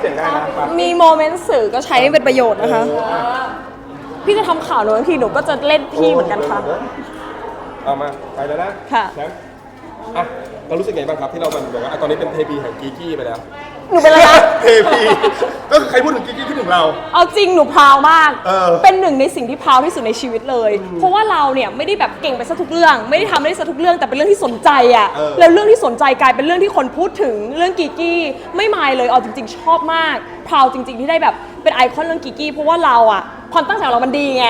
ำเสียงได้นะไปมีโมเมนต์สื่อก็ใช้ให้เป็นประโยชน์นะคะ พี่จะทำข่าวหนูบางทีหนูก็จะเล่นพี่เหมือนกันค่ะ เอามาไปแล้วนะค่ะ แชมป์อะเรารู้สึกไงบ้างครับที่เรามันแบบว่าอะตอนนี้เป็นเทพีแห่งกีกี้ไปแล้ว หนูเป็นอะไรนะ เทพีก็คือใครพูดถึงกี กี้คิดถึงเรา เอาจริงหนูพราวมาก เออเป็นหนึ่งในสิ่งที่พราวที่สุดในชีวิตเลย เพราะว่าเราเนี่ยไม่ได้แบบเก่งไปซะทุกเรื่อง ไม่ได้ทำได้ซะทุกเรื่องแต่เป็นเรื่องที่สนใจอะเออ แล้วเรื่องที่สนใจกลายเป็นเรื่องที่คนพูดถึงเรื่องกีกี้ไม่มายเลยเอาจริง ๆ ชอบมาก พราวจริง ๆ ที่ได้แบบเป็นไอคอนเรื่องกีกี้เพราะว่าเราอะความตั้งใจของเรามันดีไง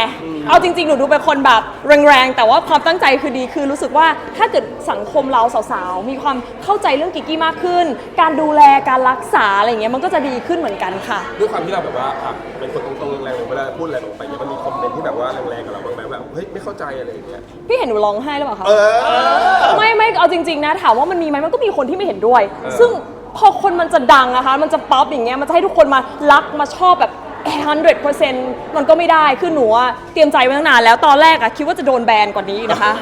เอาจริง ๆ หนูดูเป็นคนแบบแรงๆ แต่ว่าความตั้งใจคือดีคือรู้สึกว่าถ้าเกิดสังคมเราสาวๆ มีความเข้าใจเรื่องกีกี้มากขึ้น การดูแลการรักษาอะไรอย่างเงี้ยมันก็จะดีขึ้นเหมือนกันค่ะ ด้วยความที่เราแบบว่าอะเป็นคนตรงๆแรงๆเวลาพูดอะไรออกไปเนี่ยมันมีคอมเมนต์ที่แบบว่าแรงๆกับเราบ้างไหมแบบเฮ้ยไม่เข้าใจอะไรอย่างเงี้ย พี่เห็นหนูร้องไห้หรือเปล่าคะ เออ ไม่ไม่เอาจริงๆนะถามว่ามันมีไหมมันก็มีคนที่ไม่เห็นด้วยเออซึ่ง พอคนมันจะดังนะคะ มันจะป๊อปอย่างเงี้ย มันจะให้ทุกคนมารักมาชอบแบบ 100%มันก็ไม่ได้ คือหนูอะเตรียมใจไว้ตั้งนานแล้ว ตอนแรกอะคิดว่าจะโดนแบนกว่านี้นะคะ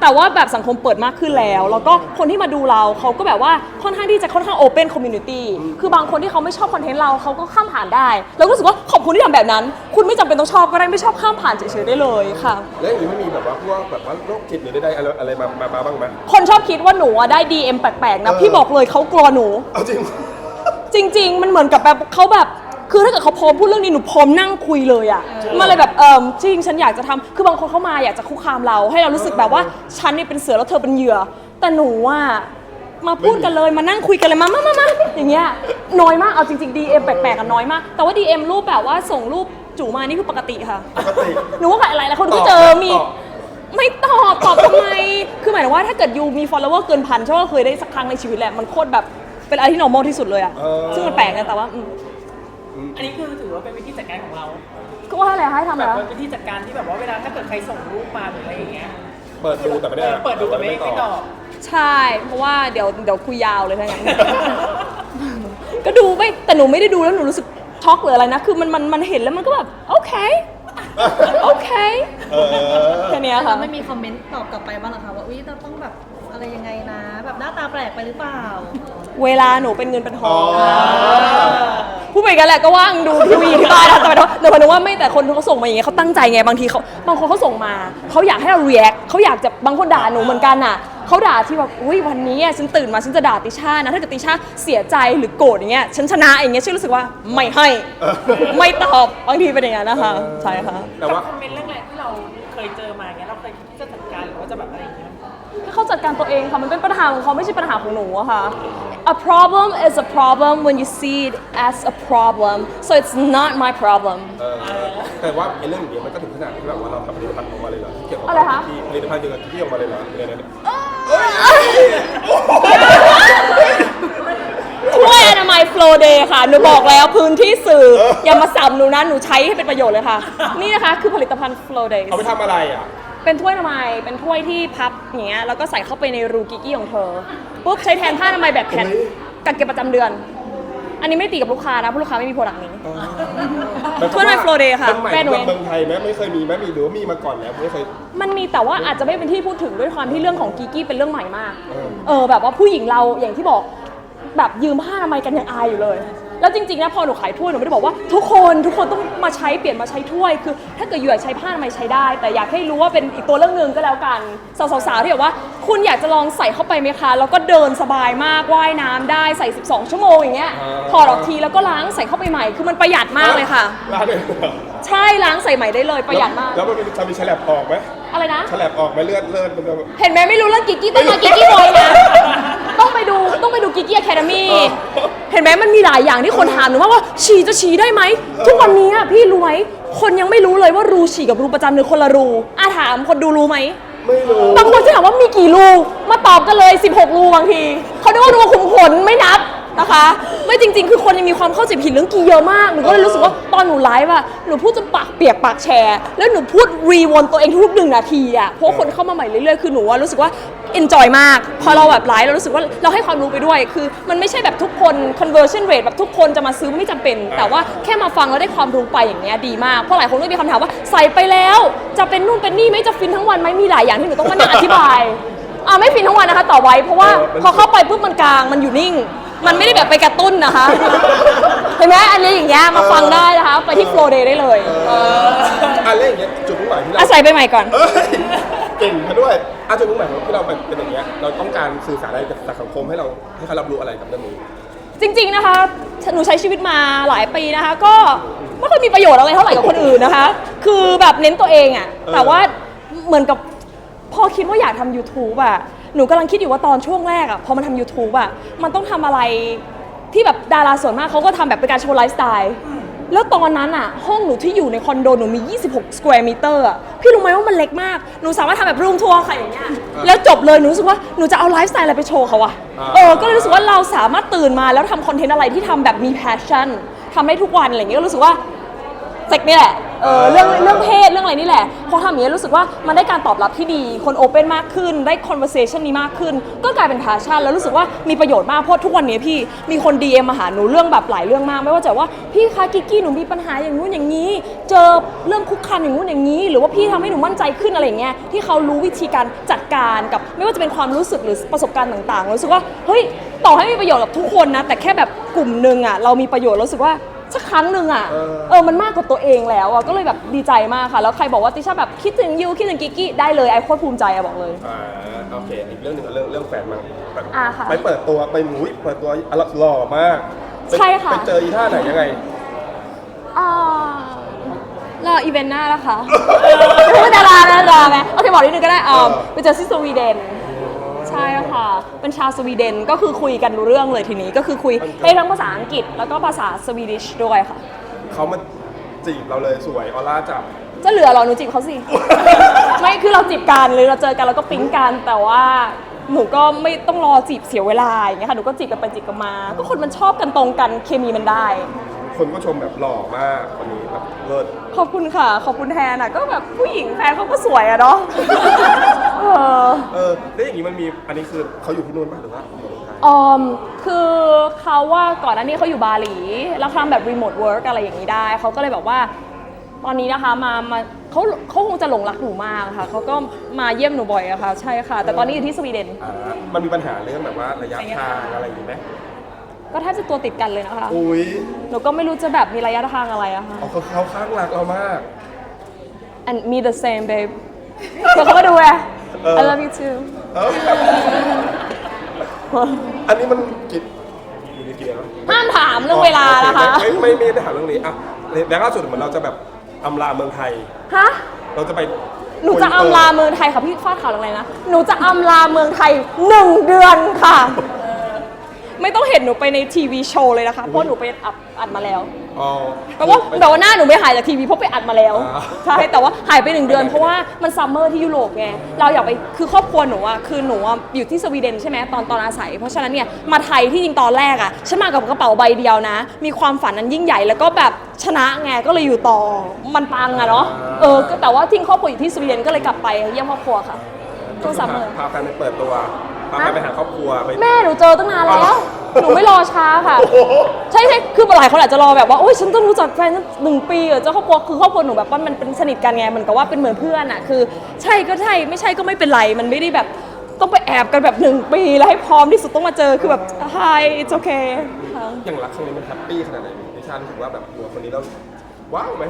แต่ว่าแบบสังคมเปิดมากขึ้นแล้ว แล้วก็คนที่มาดูเราเขาก็แบบว่าค่อนข้างที่จะค่อนข้างโอเ n นคอมมูนิตี้ คือบางคนที่เขาไม่ชอบคอนเทนต์เราเขาก็ข้ามผ่านได้ แล้วก็รู้สึกว่าขอบคุณที่ทำแบบนั้น คุณไม่จำเป็นต้องชอบก็ได้ไม่ชอบข้ามผ่านเฉยๆได้เลยค่ะ แล้วอย่างนี้ไม่มีแบบว่าพวกแบบว่าโรคจิตหรือใดๆอะไรอะไรมามามาบ้างไหม คนชอบคิดว่าหนูอะได้ DM แปลกๆนะเออพี่บอกเลยเขากลัวหนู เอาจริง จริง ๆ มันเหมือนกับแบบเขาแบบ คือถ้าเกิดเขาพร้อมพูดเรื่องนี้หนูพร้อมนั่งคุยเลยอะมันเลยแบบเออจริงฉันอยากจะทำคือบางคนเข้ามาอยากจะคุกคามเรา ให้เรารู้สึกแบบว่าฉันเนี่ยเป็นเสือแล้วเธอเป็นเหยื่อ แต่หนูอะมาพูดกันเลยมานั่งคุยกันเลยมามามามาอย่างเงี้ยน้อยมากเอาจริงๆ DM แปลกๆกันน้อยมาก แต่ว่า DM รูปแบบว่าส่งรูปจู่มานี่คือปกติค่ะ ปกติ หนูว่าอะไรแล้วคนตก็อบเจอไหมมี ตอบ ไม่ตอบ ตอบทำไม คือหมายถึงว่าถ้าเกิดยูมี follower เกินพันใช่ว่าเคยได้สักครั้งในชีวิตแหละ มันโคตรแบบเป็นอะไรที่ normal ที่สุดเลยอะเออ ซึ่งมันแปลกนะแต่ว่าอืม อันนี้คือถือว่าเป็นวิธีจัดการของเราก็ว่าอะไรให้ทำแบแล้บวว่าวิธีจัดการที่แบบว่าเวลาถ้าเกิดใครส่งรูปมาหรืออะไรอย่างเงี้ยเปิดดูแต่ไม่ได้อ่านเปิดดูแต่ไม่ไม่ตอบ ใช่ เพราะว่าเดี๋ยวเดี๋ยวคุยยาวเลยถ้างั้น ก็ดูไม่แต่หนูไม่ได้ดูแล้วหนูรู้สึกช็อกหรืออะไรนะ คือมันมันมันเห็นแล้วมันก็แบบ โอเค โอเค เออ แค่เนี้ยแล้วค่ะ ไม่มีคอมเมนต์ตอบกลับไปบ้างเหรอคะว่าอุ้ยเราต้องแบบ อะไรยังไงนะ แบบหน้าตาแปลกไปหรือเปล่า เวลาหนูเป็นเงินเป็นทอ๋อองพูดไปกันแหละก็ว่างดูทีวีที่บ้านนะแต่หมายถึงว่าแต่หมายถึงว่าไม่แต่คนที่เขาส่งมาอย่างเงี้ยเขาตั้งใจไงบางทีเขาบางคนเขาส่งมาเขาอยากให้เรา react เขาอยากจะบางคนด่าหนูเหมือนกันน่ะเขาด่าที่แบบอุ้ยวันนี้อะฉันตื่นมาฉันจะด่าติช่านะถ้าเกิดติช่าเสียใจหรือโกรธอย่างเงี้ยฉันชนะอย่างเงี้ยฉันรู้สึกว่าไม่ให้ไม่ตอบบางทีเป็นอย่างนั้นนะคะใช่ค่ะ แต่ว่า คอมเมนต์เรื่องอะไรที่เราเคยเจอมาอย่างเงี้ย เขาจัดการตัวเองค่ะ มันเป็นปัญหาของเขาไม่ใช่ปัญหาของหนูอะค่ะ A problem is a problem when you see it as a problem so it's not my problem เออแต่ว่าไอ้เรื่องอย่างเงี้ยมันก็ถึงขนาดที่แบบว่าเราทำผลิตภัณฑ์ออกมาเลยเหรอที่เกี่ยวกับอะไรคะ ที่ผลิตภัณฑ์เดียวกับที่ออกมาเลยเหรอเนี่ยเนี่ยถ้วยอนามัย flow day ค่ะ หนูบอกแล้วพื้นที่สื่อ อย่ามาสับหนูนะ หนูใช้ให้เป็นประโยชน์เลยค่ะ นี่นะคะคือผลิตภัณฑ์ flow day เอาไปทำอะไรอะ เป็นถ้วยอนามัยเป็นถ้วยที่พับอย่างเงี้ยแล้วก็ใส่เข้าไปในรูกิกกี้ของเธอปุ๊บใช้แทนผ้าอนามัยแบบแผ่นเฮ้ยกักเก็บประจำเดือน อันนี้ไม่ได้ตีกับลูกค้านะเพราะลูกค้าไม่มีโปรดักต์นี้ ถ้วยไมโครเดย์ค่ะมันใหม่แบรนด์หนู สำหรับเมืองไทยไหมไม่เคยมีไหมมีหรือว่ามีมาก่อนแล้วไม่เคย มันมีแต่ว่าอาจจะไม่เป็นที่พูดถึงด้วยความที่เรื่องของกีกี้เป็นเรื่องใหม่มาก เออ เออแบบว่าผู้หญิงเราอย่างที่บอกแบบยืมผ้าอนามัยกันยังอายอยู่เลย แล้วจริงๆนะพอหนูขายถ้วยหนูไม่ได้บอกว่าทุกคนทุกคนต้องมาใช้เปลี่ยนมาใช้ถ้วยคือ ถ้าเกิดอยู่อยากใช้ผ้าอนามัยใช้ได้ แต่อยากให้รู้ว่าเป็นอีกตัวเรื่องหนึ่งก็แล้วกันสาวๆที่แบบว่า คุณอยากจะลองใส่เข้าไปไหมคะแล้วก็เดินสบายมากว่ายน้ำได้ใส่ 12 ชั่วโมงอย่างเงี้ยถอดออกทีแล้วก็ล้างใส่เข้าไปใหม่คือมันประหยัดมากเลยค่ะ ร้านเลยเหรอใช่ล้างใส่ใหม่ได้เลยประหยัดมากแล้วมันมีจะมีฉลับออกไหมอะไรนะ ฉลับออกไหมเลือดเลือดมันจะ เห็นไหมไม่รู้เรื่องกิกกี้ต้องมากิกกี้บอยนะ ต้องไปดูต้องไปดูกิกกี้อะคาเดมี่เห็นไหมมันมีหลายอย่างที่คนถามหนูว่าว่าฉี่จะฉี่ได้ไหม ทุกวันนี้อะพี่รู้ไหมคนยังไม่รู้เลยว่ารูฉี่กับรูประจำเดือนคนละรูอาถามคนดูรู้ไหม ไม่รู้บางคนจะถามว่ามีกี่รูมาตอบกันเลย 16 รูบางที เขาเรียกว่ารูขุมขนไม่นับนะคะ ไม่จริง ๆ คือคนยังมีความเข้าใจผิดเรื่องกีเยอะมากหนูก็เลยรู้สึกว่าตอนหนูไลฟ์อะหนูพูดจนปากเปียกปากแชร์แล้วหนูพูดรีวนตัวเองทุกๆหนึ่งนาทีอะเพราะว่าคนเข้ามาใหม่เรื่อยๆคือหนูว่ารู้สึกว่า enjoy มาก พอเราแบบไลฟ์เรารู้สึกว่าเราให้ความรู้ไปด้วย คือมันไม่ใช่แบบทุกคน conversion rate แบบทุกคนจะมาซื้อไม่จำเป็น แต่ว่าแค่มาฟังแล้วได้ความรู้ไปอย่างเงี้ยดีมาก เพราะหลายคนก็มีคำถามว่าใส่ไปแล้วจะเป็นนู่นเป็นนี่ไหม่จะฟินทั้งวันไหมมีหลายอย่างที่หนูต้องมานั่งอธิบาย อ่าไม่ฟินทั้งวันนะคะต่อไว้เพราะว่าเออมันพอเข้าไปปุ๊บมันกลางมันอยู่นิ่ง มันไม่ได้แบบไปกระตุ้นนะคะ เห็นไหมอันนี้อย่างเงี้ยมาฟังได้นะคะ ไปที่ Flow Day ได้เลยเอออันเล่อย่างเงี้ยจุดมุ่งหมายที่เราอาศัยไปใหม่ก่อน เอ้ยเก่งมาด้วย อาจุดมุ่งหมายของที่เราเป็นเป็นอย่างเงี้ยเราต้องการสื่อสารอะไรจากสังคมให้เราให้เขารับรู้อะไรกับเรื่องนี้ จริง ๆนะคะ หนูใช้ชีวิตมาหลายปีนะคะ ก็ไม่ค่อยมีประโยชน์อะไรเท่าไหร่กับคนอื่นนะคะ คือแบบเน้นตัวเองอะเออ แต่ว่าเหมือนกับพอคิดว่าอยากทำ YouTube อะหนูกำลังคิดอยู่ว่าตอนช่วงแรกอะพอมันทำ YouTube อะมันต้องทำอะไรที่แบบดาราส่วนมากเขาก็ทำแบบเป็นการโชว์ไลฟ์สไตล์ แล้วตอนนั้นอะห้องหนูที่อยู่ในคอนโดหนูมี 26 square meter อะพี่รู้ไหมว่ามันเล็กมาก หนูสามารถทำแบบรูมทัวร์ค่ะอย่างเงี้ยแล้วจบเลยหนูรู้สึกว่าหนูจะเอาไลฟ์สไตล์อะไรไปโชว์เขาอะอ่าเออก็เลยรู้สึกว่าเราสามารถตื่นมาแล้วทำคอนเทนต์อะไรที่ทำแบบมี passion ทำได้ทุกวันอะไรอย่างเงี้ยก็รู้สึกว่าเซ็กนี่แหละ เออเรื่องเรื่องเพศเรื่องอะไรนี่แหละพอทำอย่างนี้ยรู้สึกว่ามันได้การตอบรับที่ดี คนโอเปนมากขึ้น ได้ conversation นี้มากขึ้น ก็กลายเป็น passion แล้วรู้สึกว่ามีประโยชน์มากเพราะทุกวันนี้พี่มีคน DM มาหาหนูเรื่องแบบหลายเรื่องมาก ไม่ว่าจะว่าพี่คะกิกกี้หนูมีปัญหาอย่างนู้นอย่างนี้ เจอเรื่องคุกคามอย่างนู้นอย่างนี้ หรือว่าพี่ทำให้หนูมั่นใจขึ้นอะไรอย่างเงี้ยที่เขารู้วิธีการจัดการกับ ไม่ว่าจะเป็นความรู้สึกหรือประสบการณ์ต่างๆรู้สึกว่าเฮ้ยต่อให้มีประโยชน์กับทุกคนนะแต่แค่แบบกลุ่มหนึ่งอะเรามีประโยชน์รู้สึกว่า สักครั้งหนึ่งอะ เออ เออ มันมากกว่าตัวเองแล้วอะ ก็เลยแบบดีใจมากค่ะ แล้วใครบอกว่าติช่าแบบคิดถึงยูคิดถึงกิกกี้ได้เลยไอโคตรภูมิใจอะบอกเลย อ่าโอเคอีกเรื่องหนึ่งอะเรื่องเรื่องแฟนมั้งแบบอ่าค่ะไปเปิดตัวไปหมุยเปิดตัวหล่อมากไปใช่ค่ะ ไปเจออีท่าไหนยังไง อ่ารออีเวนต์หน้าแล้วค่ะไม่เป็นดารานะดาราไหมโอเคบอกนิดนึงก็ได้อ่าเออ ไปเจอที่สวีเดนใช่ ค่ะ เป็นชาวสวีเดนก็คือคุยกันรู้เรื่องเลยทีนี้ ก็คือคุยได้ทั้งภาษาอังกฤษ แล้วก็ภาษาสวีดิชด้วยค่ะ เขามาจีบเราเลยสวยออร่าจับ จะเหลือเหรอหนูจีบเขาสิ ไม่คือเราจีบกันหรือเราเจอกันแล้วก็ปิ๊งกันแต่ว่าหนูก็ไม่ต้องรอจีบเสียเวลาอย่างเงี้ยค่ะหนูก็จีบกันไปจีบกันมา ก็คนมันชอบกันตรงกันเคมีมันได้ คนก็ชมแบบหล่อมากคนนี้แบบเลิศ ขอบคุณค่ะ ขอบคุณแทนอะ ก็แบบผู้หญิงแฟนเขาก็สวยอะเนาะ เออ เออแล้วอย่างนี้มันมีอันนี้คือเขาอยู่ที่นู่นป่ะหรือว่าอยู่ที่ไทย ออมคือเขาว่าก่อนหน้านี้เขาอยู่บาหลี แล้วทำแบบรีโมทเวิร์กอะไรอย่างนี้ได้ เขาก็เลยแบบว่า ตอนนี้นะคะมามาเขาเขาคงจะหลงรักหนูมากค่ะ เขาก็มาเยี่ยมหนูบ่อยอะค่ะ ใช่ค่ะ แต่ตอนนี้อยู่ที่สวีเดน อ่ามันมีปัญหาเรื่องแบบว่าระยะทางอะไรอย่างนี้ไหม ก็แทบจะตัวติดกันเลยนะคะอุ้ยหนูก็ไม่รู้จะแบบมีระยะทางอะไรอะค่ะ เอาเขาเขาข้างรักเรามาก and me the same babe เดี๋ยวเขามาดูไง เออ I love you too เอออันนี้มันกิจอยู่ในเกียร์ ห้ามถามเรื่องเวลานะคะ ไม่ไม่ไม่ได้ถามเรื่องนี้อะแล้วล่าสุดเหมือนเราจะแบบอำลาเมืองไทย ฮะ เราจะไปหนูจะอำลาเมืองไทยค่ะพี่ฟาดข่าวอะไรนะ หนูจะอำลาเมืองไทยหนึ่งเดือนค่ะ ไม่ต้องเห็นหนูไปในทีวีโชว์เลยนะคะ เพราะหนูไปอัดอัดมาแล้ว อ๋อแปลว่าแปลว่าหน้าหนูไม่หายจากทีวีเพราะไปอัดมาแล้วอ่า ใช่แต่ว่าหายไปหนึ่งเดือนเพราะว่ามันซัมเมอร์ที่ยุโรปไงเราอยากไปคือครอบครัวหนูอะคือหนูอะอยู่ที่สวีเดนใช่ไหมตอนตอนอาศัย เพราะฉะนั้นเนี่ยมาไทยที่จริงตอนแรกอะฉันมากับกระเป๋าใบเดียวนะ มีความฝันนั้นยิ่งใหญ่แล้วก็แบบชนะไงก็เลยอยู่ต่อมันปังอะเนาะเออก็แต่ว่าทิ้งครอบครัวอยู่ที่สวีเดนก็เลยกลับไปเยี่ยมครอบครัวค่ะช่วงซัมเมอร์ พาแฟนไปเปิดตัว พาแฟนไปหาครอบครัวไป แม่หนูเจอตั้งนานแล้วอ้าว หนูไม่รอช้าค่ะโอ้โหใช่ใช่คือหลายคนอาจจะรอแบบว่าโอ้ยฉันต้องรู้จักแฟนฉันหนึ่งปีอะเจ้าครอบครัวคือครอบครัวหนูแบบว่ามันเป็นสนิทกันไงเหมือนกับว่าเป็นเหมือนเพื่อนอะคือ ใช่ก็ใช่ไม่ใช่ก็ไม่เป็นไรมันไม่ได้แบบต้องไปแอบกันแบบหนึ่งปีแล้วให้พร้อมที่สุดต้องมาเจอคือแบบ hi it's okay ค่ะอย่างรักครั้งนี้มันแฮปปี้ขนาดไหนดิฉันรู้สึกว่าแบบตัวคนนี้เราว้าวไหม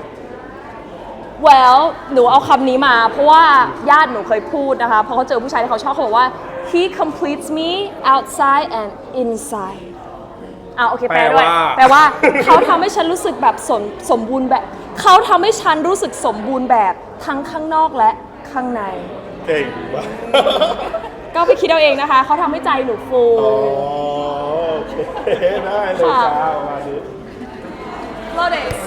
well หนูเอาคำนี้มา เพราะว่าญาติหนูเคยพูดนะคะ เพราะเขาเจอผู้ชายที่เขาชอบเขาบอกว่า he completes me outside and inside อ่าโอเคแปลด้วย แปลว่าแปลว่า เขาทำให้ฉันรู้สึกแบบสมสมบูรณ์แบบ เขาทำให้ฉันรู้สึกสมบูรณ์แบบทั้งข้างนอกและข้างใน เก่งว่ะก็ไปคิดเอาเองนะคะ เขาทำให้ใจหนูฟูอ๋อโอเคได้เลยจ้าค่ะประมาณนี้โลเดส